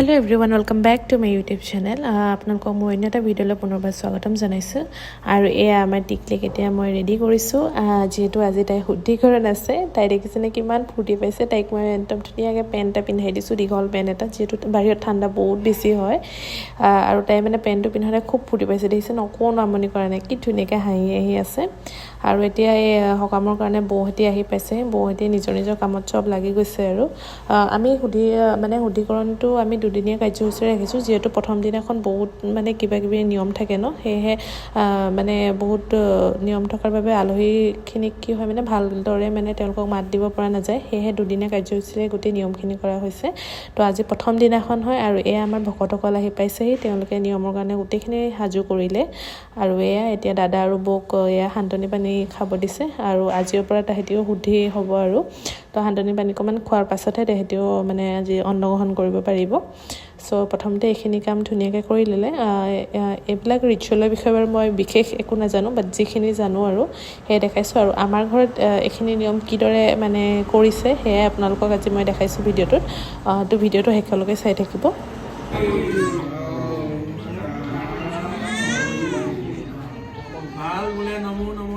Hello' everyone welcome back to my YouTube channel আপোনালোকক মই অন্য এটা ভিডিঅ'লৈ পুনৰবাৰ স্বাগতম জনাইছোঁ। আৰু এয়া আমাৰ টিকলিক এতিয়া মই ৰেডি কৰিছোঁ। যিহেতু আজি তাই শুদ্ধিকৰণ আছে, তাই দেখিছেনে কিমান ফূৰ্তি পাইছে। তাইক মই একদম ধুনীয়াকৈ পেণ্ট এটা পিন্ধাই দিছোঁ, দীঘল পেণ্ট এটা, যিহেতু বাহিৰত ঠাণ্ডা বহুত বেছি হয়। আৰু তাই মানে পেণ্টটো পিন্ধাতে খুব ফূৰ্তি পাইছে দেখিছেনে অকণো আমনি কৰা নাই, কি ধুনীয়াকৈ হাঁহি আহি আছে। আৰু এতিয়া এই সকামৰ কাৰণে বৌহঁতি আহি পাইছে, বৌহঁতি নিজৰ নিজৰ কামত চব লাগি গৈছে আৰু। আমি সুধি মানে শুদ্ধিকৰণটো আমি দুদিনীয়া কাৰ্যসূচী ৰাখিছোঁ যিহেতু প্ৰথম দিনাখন বহুত মানে কিবা কিবি নিয়ম থাকে ন? সেয়েহে মানে বহুত নিয়ম থকাৰ বাবে আলহীখিনিক কি হয় মানে ভালদৰে মানে তেওঁলোকক মাত দিব পৰা নাযায়। সেয়েহে দুদিনীয়া কাৰ্যসূচীৰে গোটেই নিয়মখিনি কৰা হৈছে। তো আজি প্ৰথম দিনাখন হয় আৰু এয়া আমাৰ ভকতসকল আহি পাইছেহি। তেওঁলোকে নিয়মৰ কাৰণে গোটেইখিনি সাজু কৰিলে। আৰু এয়া এতিয়া দাদা আৰু বৌক এয়া সান্তনি পানী খাব দিছে। আৰু আজিৰ পৰা তাহাঁতিও শুদ্ধি হ'ব আৰু। তো সান্তনি পানী অকণমান খোৱাৰ পাছতহে তাহাঁতিও মানে আজি অন্নগ্ৰহণ কৰিব পাৰিব। চ' প্ৰথমতে এইখিনি কাম ধুনীয়াকৈ কৰি ল'লে। এইবিলাক ৰিচুৱেলৰ বিষয়ে বাৰু মই বিশেষ একো নাজানো বাট যিখিনি জানো আৰু সেয়ে দেখাইছোঁ। আৰু আমাৰ ঘৰত এইখিনি নিয়ম কিদৰে মানে কৰিছে সেয়াই আপোনালোকক আজি মই দেখাইছোঁ ভিডিঅ'টোত। তো ভিডিঅ'টো শেষলৈকে চাই থাকিব। ভাল বোলে নমো নমো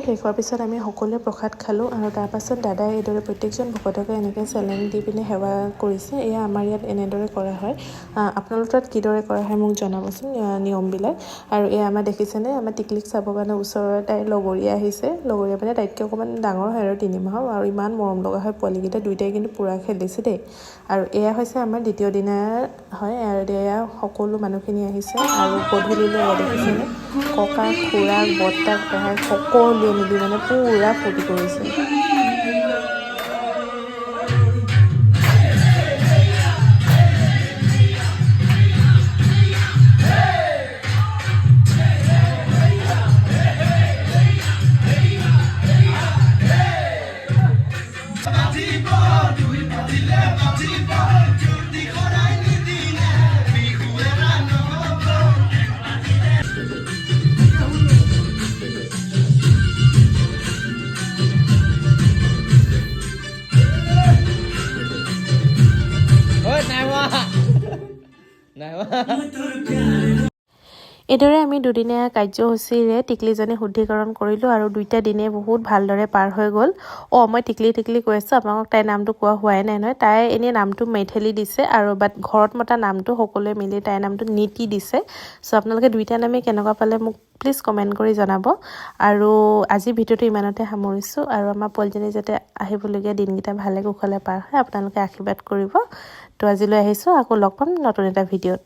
প্ৰসংগ শেষ হোৱাৰ পিছত আমি সকলোৱে প্ৰসাদ খালোঁ আৰু তাৰপাছত দাদাই এইদৰে প্ৰত্যেকজন ভকতকে এনেকৈ চেলেং দি পিনে সেৱা কৰিছে। এয়া আমাৰ ইয়াত এনেদৰে কৰা হয়। আপোনালোকৰ তাত কিদৰে কৰা হয় মোক জনাবচোন নিয়মবিলাক। আৰু এয়া আমাৰ দেখিছেনে? আমাৰ টিকলিক চাবৰ কাৰণে ওচৰৰ তাইৰ লগৰীয়া আহিছে। লগৰীয়া মানে তাইতকৈ অকণমান ডাঙৰ হয় আৰু তিনিমাহৰ। আৰু ইমান মৰম লগা হয় পোৱালীকেইটা। দুইটাই কিন্তু পূৰা খেলিছে দেই। আৰু এয়া হৈছে আমাৰ দ্বিতীয় দিনা হয়। আৰু এয়া সকলো মানুহখিনি আহিছে। আৰু গধূলিলৈ দেখিছেনে? ককা খুৰাক বৰ্তাক পেহাক সকলোৱে মিলি মানে পূৰা ফূৰ্তি কৰিছে। এইদৰে আমি দুদিনীয়া কাৰ্যসূচীৰে টিকলিজনী শুদ্ধিকৰণ কৰিলোঁ আৰু দুইটা দিনেই বহুত ভালদৰে পাৰ হৈ গ'ল। অঁ মই টিকলি টিকলি কৈ আছোঁ আপোনালোকক তাইৰ নামটো কোৱা হোৱাই নাই নহয়। তাই এনেই নামটো মেথেলি দিছে আৰু বাট ঘৰত মতা নামটো সকলোৱে মিলি তাইৰ নামটো নীতি দিছে। চ' আপোনালোকে দুইটা নামেই কেনেকুৱা পালে মোক প্লিজ কমেণ্ট কৰি জনাব। আৰু আজি ভিডিঅ'টো ইমানতে সামৰিছোঁ আৰু আমাৰ পোৱালিজনী যাতে আহিবলগীয়া দিনকেইটা ভালে কুশলে পাৰ হয় আপোনালোকে আশীৰ্বাদ কৰিব। তো আজিলৈ আহিছোঁ আকৌ লগ পাম নতুন এটা ভিডিঅ'ত।